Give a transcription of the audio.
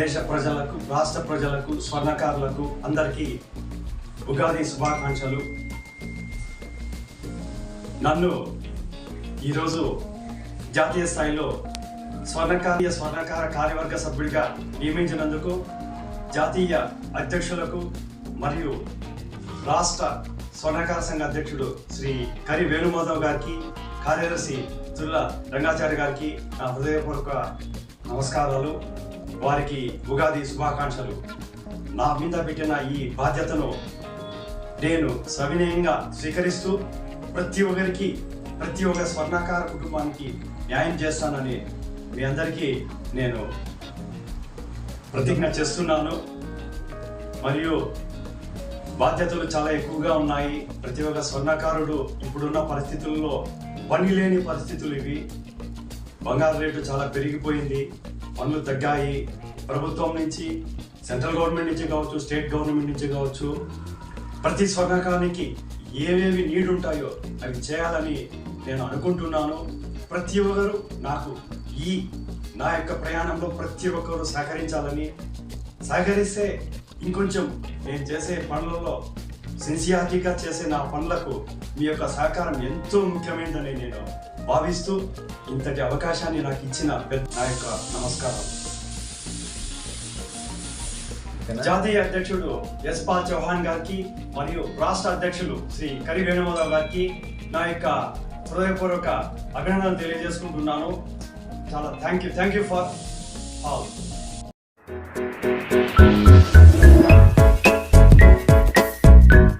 దేశ ప్రజలకు రాష్ట్ర ప్రజలకు స్వర్ణకారులకు అందరికీ ఉగాది శుభాకాంక్షలు. నన్ను ఈరోజు జాతీయ స్థాయిలో స్వర్ణకార్య స్వర్ణకార కార్యవర్గ సభ్యుడిగా నియమించినందుకు జాతీయ అధ్యక్షులకు మరియు రాష్ట్ర స్వర్ణకార సంఘ అధ్యక్షుడు శ్రీ కరి వేణుమాధవ్ గారికి కార్యదర్శి తుల్ల రంగాచారి గారికి నా హృదయపూర్వక నమస్కారాలు. వారికి ఉగాది శుభాకాంక్షలు. నా మీద పెట్టిన ఈ బాధ్యతను నేను సవినయంగా స్వీకరిస్తూ ప్రతి ఒక్కరికి ప్రతి ఒక్క స్వర్ణకార కుటుంబానికి న్యాయం చేస్తానని మీ అందరికీ నేను ప్రతిజ్ఞ చేస్తున్నాను. మరియు బాధ్యతలు చాలా ఎక్కువగా ఉన్నాయి. ప్రతి ఒక్క స్వర్ణకారుడు ఇప్పుడున్న పరిస్థితుల్లో పని లేని పరిస్థితులు ఇవి. బంగారు రేటు చాలా పెరిగిపోయింది. పనులు తగ్గాయి. ప్రభుత్వం నుంచి సెంట్రల్ గవర్నమెంట్ నుంచి కావచ్చు స్టేట్ గవర్నమెంట్ నుంచి కావచ్చు ప్రతి స్వగకానికి ఏవేవి నీడ్ ఉంటాయో అవి చేయాలని నేను అనుకుంటున్నాను. ప్రతి ఒక్కరు నాకు ఈ నా యొక్క ప్రయాణంలో ప్రతి ఒక్కరు సహకరించాలని. సహకరిస్తే ఇంకొంచెం నేను చేసే పనులలో సిన్సియారిటీగా చేసే నా పనులకు మీ యొక్క సహకారం ఎంతో ముఖ్యమైనదని నేను భావిస్తూ ఇంతటి అవకాశాన్ని నాకు ఇచ్చిన పెద్ద నా యొక్క నమస్కారం జాతీయ అధ్యక్షుడు ఎస్ పాల్ చౌహాన్ గారికి మరియు రాష్ట్ర అధ్యక్షులు శ్రీ కరి వేణుమాధవ్ గారికి నా యొక్క హృదయపూర్వక అభినందనలు తెలియజేసుకుంటున్నాను. చాలా thank you thank you for all